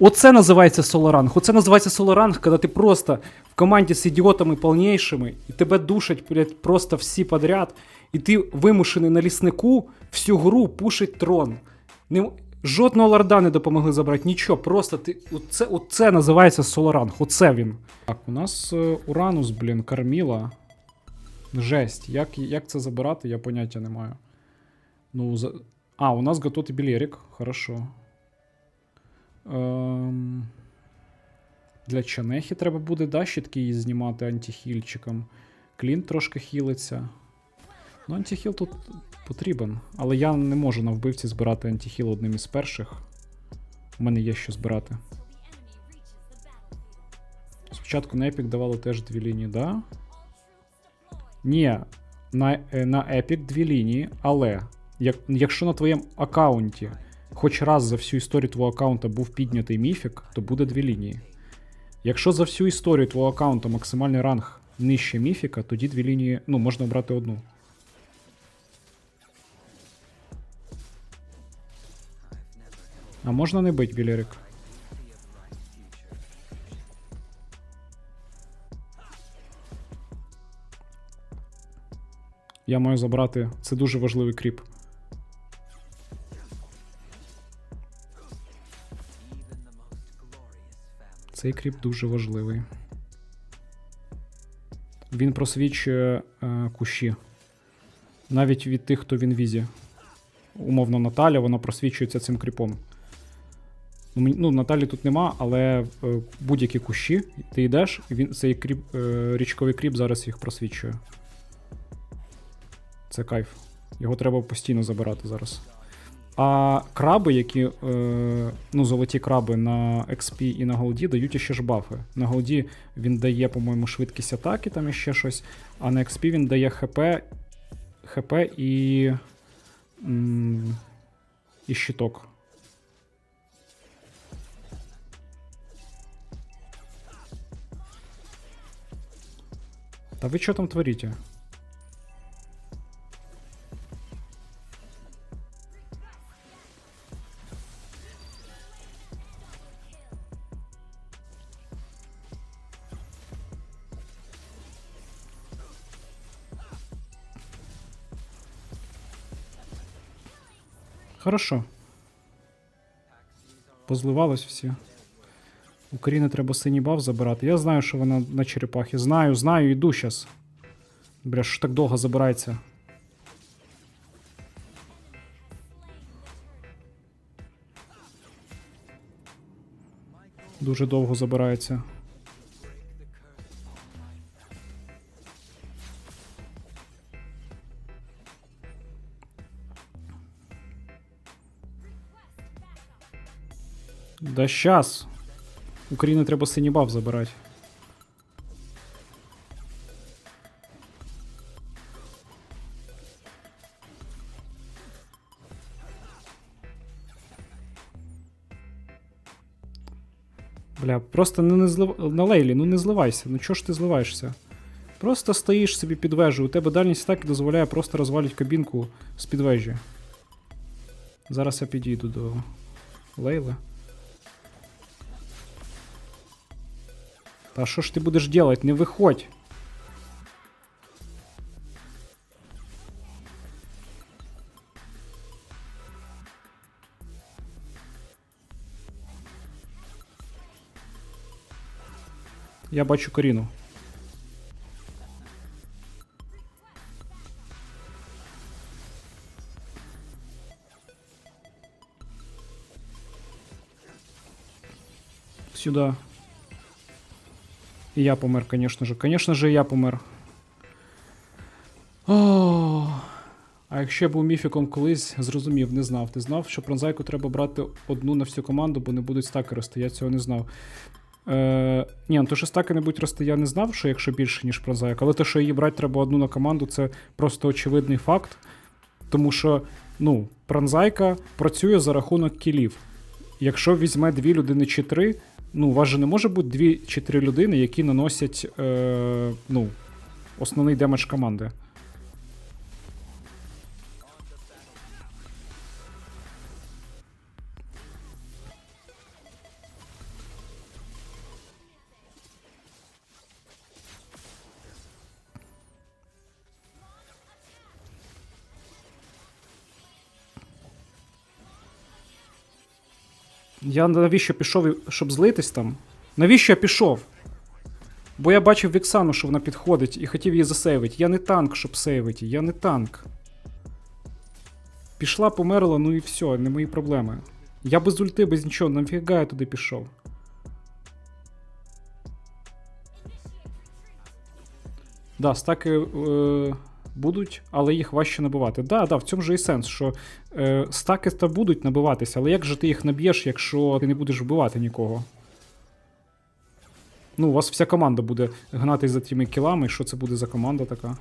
Оце називається солоранг. Оце називається солоранг, коли ти просто в команді з ідіотами повнішими, і тебе душать блядь, просто всі подряд, і ти вимушений на ліснику всю гру пушить трон. Не, жодного ларда не допомогли забрати, нічого. Просто ти. Оце, оце називається солоранг. Оце він. Так, у нас е, Уранус, блін, Карміла. Жесть. Як, як це забирати, я поняття не маю. Ну, за... А, у нас готовий білерик. Хорошо. Ем... Для Чанехи треба буде, да, щитки її знімати антихільчиком. Клін трошки хілиться. Ну, антихіл тут потрібен. Але я не можу на вбивці збирати антихіл одним із перших. У мене є що збирати. Спочатку на Epic давали теж дві лінії, да? Ні, на, е, на Epic дві лінії, але як, якщо на твоєму аккаунті хоч раз за всю історію твого аккаунта був піднятий міфік, то буде дві лінії. Якщо за всю історію твого аккаунта максимальний ранг нижче міфіка, тоді дві лінії, ну, можна обрати одну. А можна не бить, Білерик? Я маю забрати. Це дуже важливий кріп. Цей кріп дуже важливий. Він просвічує е, кущі. Навіть від тих, хто в інвізі. Умовно, Наталя, вона просвічується цим кріпом. Ну, ну Наталі тут нема, але е, будь-які кущі, ти йдеш, і він, цей кріп, е, річковий кріп зараз їх просвічує. Це кайф. Його треба постійно забирати зараз. А краби, які, е, ну, золоті краби на XP і на голді дають іще ж бафи. На голді він дає, по-моєму, швидкість атаки, там іще щось, а на XP він дає ХП, ХП і. м, і щиток. Та ви що там творите? Хорошо. Позливались всі. Україні треба синій баф забирати. Я знаю, що вона на черепахі. Знаю, знаю, йду щас. Бля, що так довго забирається? Дуже довго забирається. Да щас. Україні треба синій баф забирати. Бля, просто не, не злив... на лейлі, ну не зливайся. Ну чого ж ти зливаєшся? Просто стоїш собі під вежею, у тебе дальність так і дозволяє просто розвалити кабінку з під вежі. Зараз я підійду до Лейли. Та що ж ти будеш делать? Не виходь. Я бачу Каріну. Сюда. И я помер, конечно же. Конечно же, я помер. О, а якщо я був міфіком колись, зрозумів, не знав. Ти знав, що пронзайку треба брати одну на всю команду, бо не будуть стаки рости. Я цього не знав. Е, ні, ну то, що стаки не будуть рости, я не знав, що якщо більше, ніж пронзайка, але те, що її брати треба одну на команду, це просто очевидний факт. Тому що, ну, пронзайка працює за рахунок кілів. Якщо візьме дві людини чи три, ну, у вас же не може бути дві чи три людини, які наносять е, ну, основний демедж команди. Я навіщо пішов, щоб злитись там? Навіщо я пішов? Бо я бачив Віксану, що вона підходить, і хотів її засейвити. Я не танк, щоб сейвити, я не танк. Пішла, померла, ну і все, не мої проблеми. Я без ульти, без нічого, нафіга я туди пішов. Да, стаки е, будуть, але їх важче набивати. Да, да, в цьому же і сенс, що е, стаки та будуть набиватися, але як же ти їх наб'єш, якщо ти не будеш вбивати нікого? Ну, у вас вся команда буде гнатись за тими кілами. Що це буде за команда така?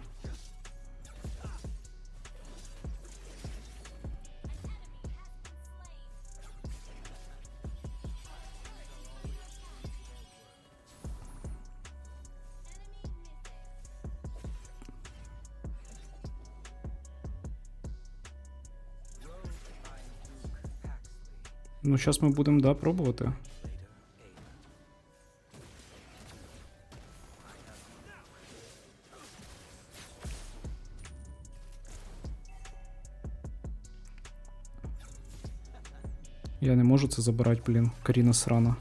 Ну, зараз ми будемо, да, пробувати. Я не можу це забирати, блін. Каріна срана.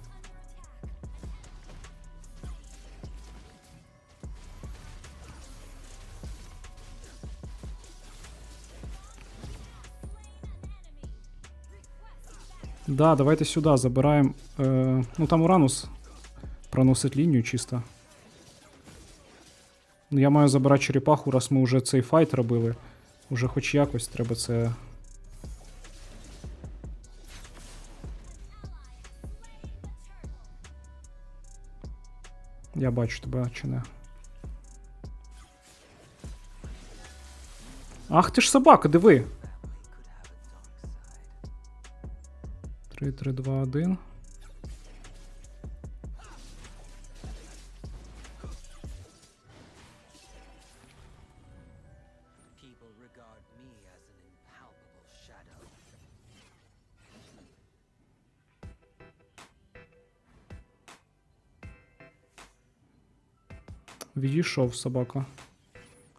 Да, давайте сюди забираємо. Е, ну там Уранус проносить лінію чисто. Ну, я маю забирати черепаху, раз ми вже цей файт робили. Уже хоч якось треба це. Я бачу тебе, чи не. Ах ти ж собака, диви. 3, 3, 2, 1. People regard me as an impalpable shadow. Відійшов собака.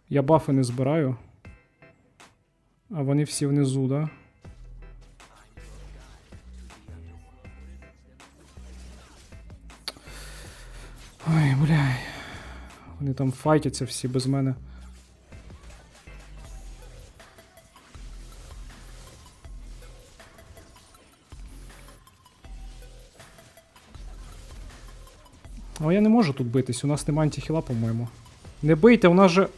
Я бафи не збираю. А вони всі внизу, да? Ой, бляй. Вони там файтяться всі без мене. Але я не можу тут битись, у нас нема антихіла, по-моєму. Не бийте, у нас же.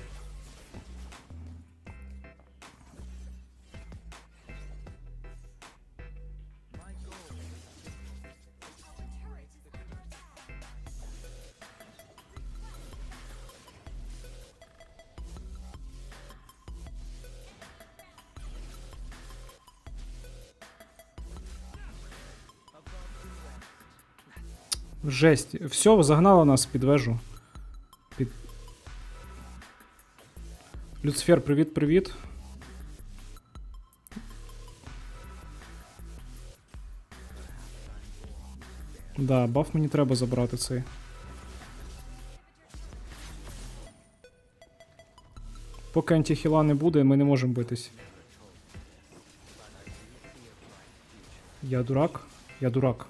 Жесть. Все, загнало нас під вежу. Під... Люцифер, привіт, привіт. Да, баф мені треба забрати цей. Поки антихіла не буде, ми не можемо битись. Я дурак? Я дурак.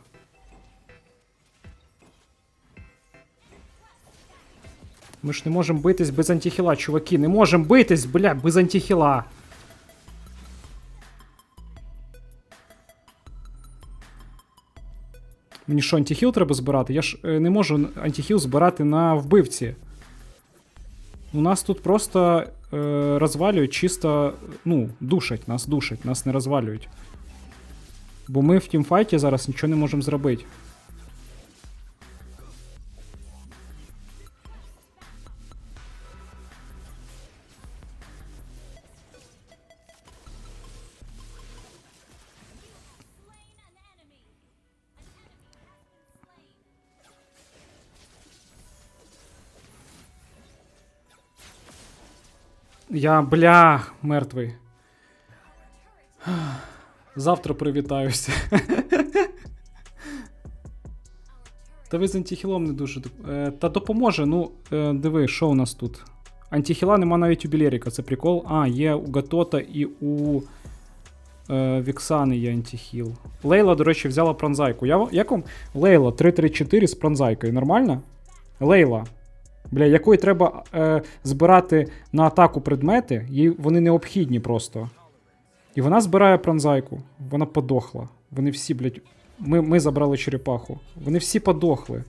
Ми ж не можемо битись без антихіла, чуваки. Не можемо битись, бля, без антихіла. Мені що, антихіл треба збирати? Я ж е, не можу антихіл збирати на вбивці. У нас тут просто е, розвалюють чисто, ну, душать, нас душать, нас не розвалюють. Бо ми в тімфайті зараз нічого не можемо зробити. Я, бля, мертвий. Завтра привітаюся. Та ви з антихілом не дуже. Е, та допоможе. Ну, е, диви, що у нас тут? Антихіла нема навіть у Білеріка, це прикол. А, є у Гатота і у Е, Віксани є антихіл. Лейла, до речі, взяла пронзайку. Я, як вам Лейла 3-3-4 з пронзайкою? Нормально? Лейла. Бля, якої треба е, збирати на атаку предмети, їй вони необхідні просто. І вона збирає пронзайку. Вона подохла. Вони всі, блядь. Ми, ми забрали черепаху. Вони всі подохли.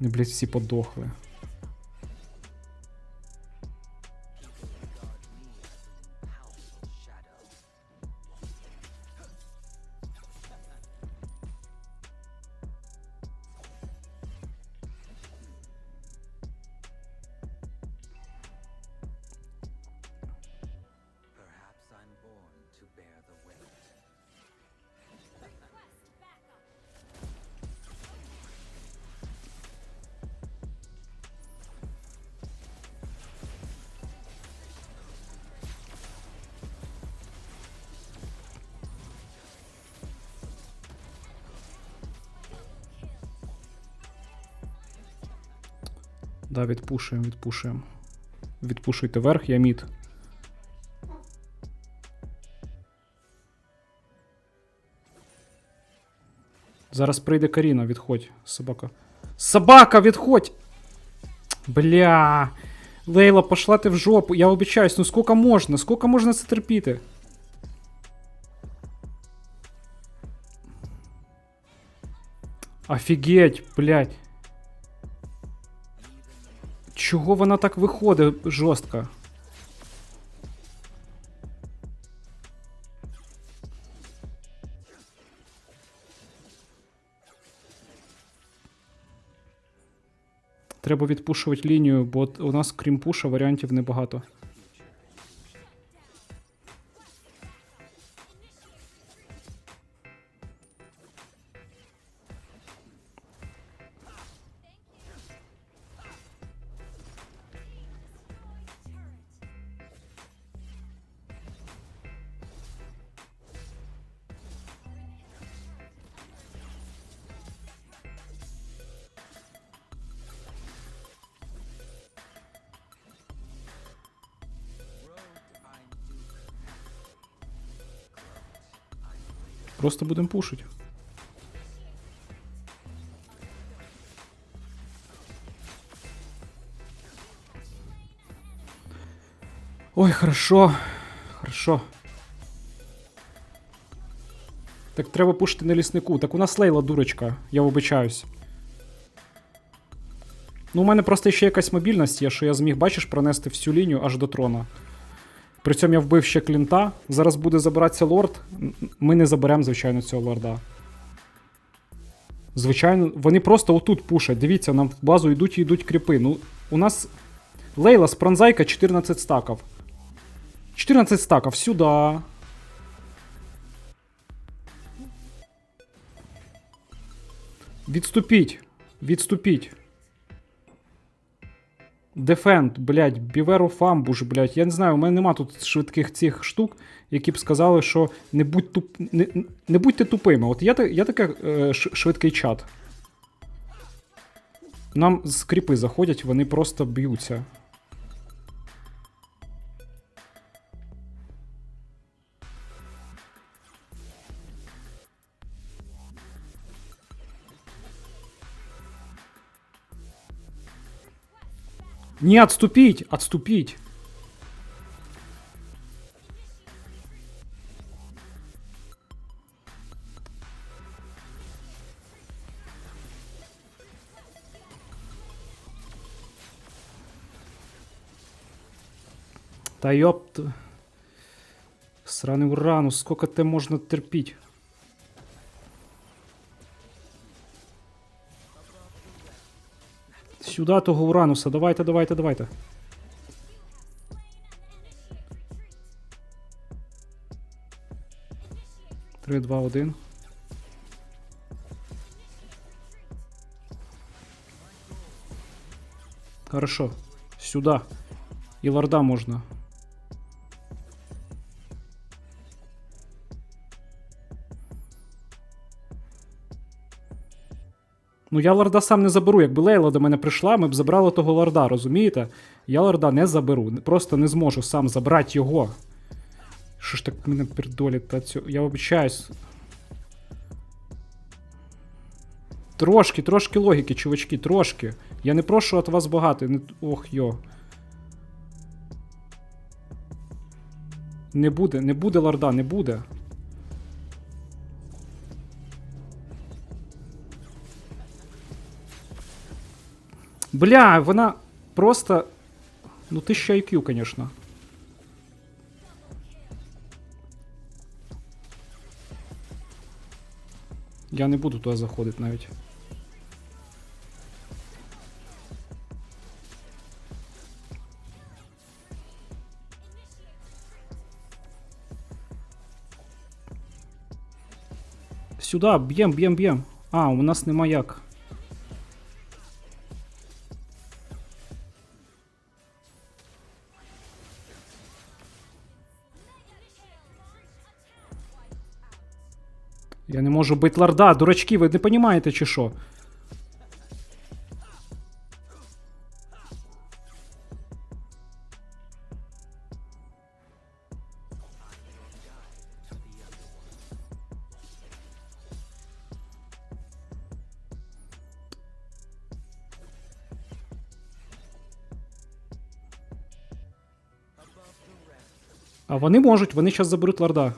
Вони, блядь, всі подохли. Да, відпушуємо, відпушуємо. Відпушуйте вверх, я мід. Зараз прийде Каріна, відходь, собака. Собака, відходь! Бля. Лейла, пошла ти в жопу. Я обіцяюсь, ну скільки можна? Скільки можна це терпіти? Офігеть, блядь. Чого вона так виходить жорстко? Треба відпушувати лінію, бо у нас крім пуша варіантів небагато. Просто будемо пушити. Ой, хорошо. Хорошо. Так треба пушити на ліснику. Так у нас лейла дурочка, я вибачаюсь. Ну, у мене просто ще якась мобільність є, що я зміг, бачиш, пронести всю лінію аж до трона. При цьому я вбив ще клінта. Зараз буде забиратися лорд. Ми не заберемо, звичайно, цього лорда. Звичайно, вони просто отут пушать. Дивіться, нам в базу йдуть і йдуть кріпи. Ну, у нас Лейла з пронзайка 14 стаків. 14 стаків, сюди. Відступіть. Відступіть. Дефенд, блядь, Біверу Фамбуш, блядь. Я не знаю, у мене нема тут швидких цих штук, які б сказали, що не, будь туп... не, не будьте тупими. От я, я таке е, швидкий чат. Нам з кріпи заходять, вони просто б'ються. Не, отступить! Отступить! Та ёпт. Сраный Уранус, сколько ты можно терпеть? Сюда того Урануса, давайте, давайте, давайте. Три, два, один. Хорошо. Сюда. І ларда можно. Ну, я лорда сам не заберу. Якби Лейла до мене прийшла, ми б забрали того лорда, розумієте? Я лорда не заберу. Просто не зможу сам забрати його. Що ж так мене пердолять та цю. Я вибачаюсь. Трошки, трошки логіки, чувачки, трошки. Я не прошу від вас багато. Не... Ох, йо. Не буде, не буде лорда, не буде. Бля, вона просто. Ну, 1000 IQ, конечно. Я не буду туди заходити навіть. Сюди, б'єм, б'єм, б'єм. А, у нас нема як. Я не можу бити ларда, дурачки, ви не розумієте чи що? А вони можуть, вони зараз заберуть ларда.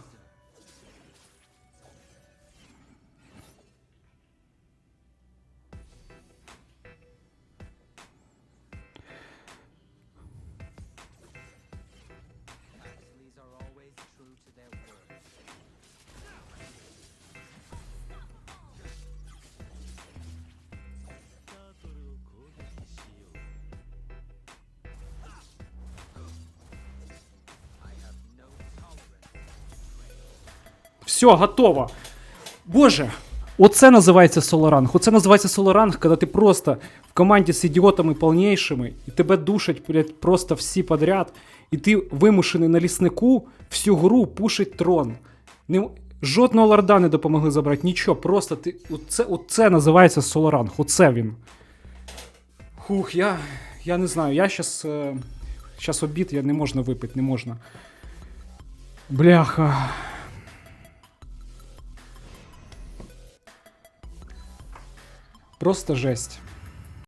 Все, готово. Боже, оце називається солоранг. Оце називається солоранг, коли ти просто в команді з ідіотами повнішими, і тебе душать блядь, просто всі подряд, і ти вимушений на ліснику всю гру пушить трон. Не, жодного лорда не допомогли забрати, нічого. Просто ти. Оце, оце називається солоранг. Оце він. Хух, я. Я не знаю. Я щас. Е, щас обід, я не можна випити, не можна. Бляха. Просто жесть.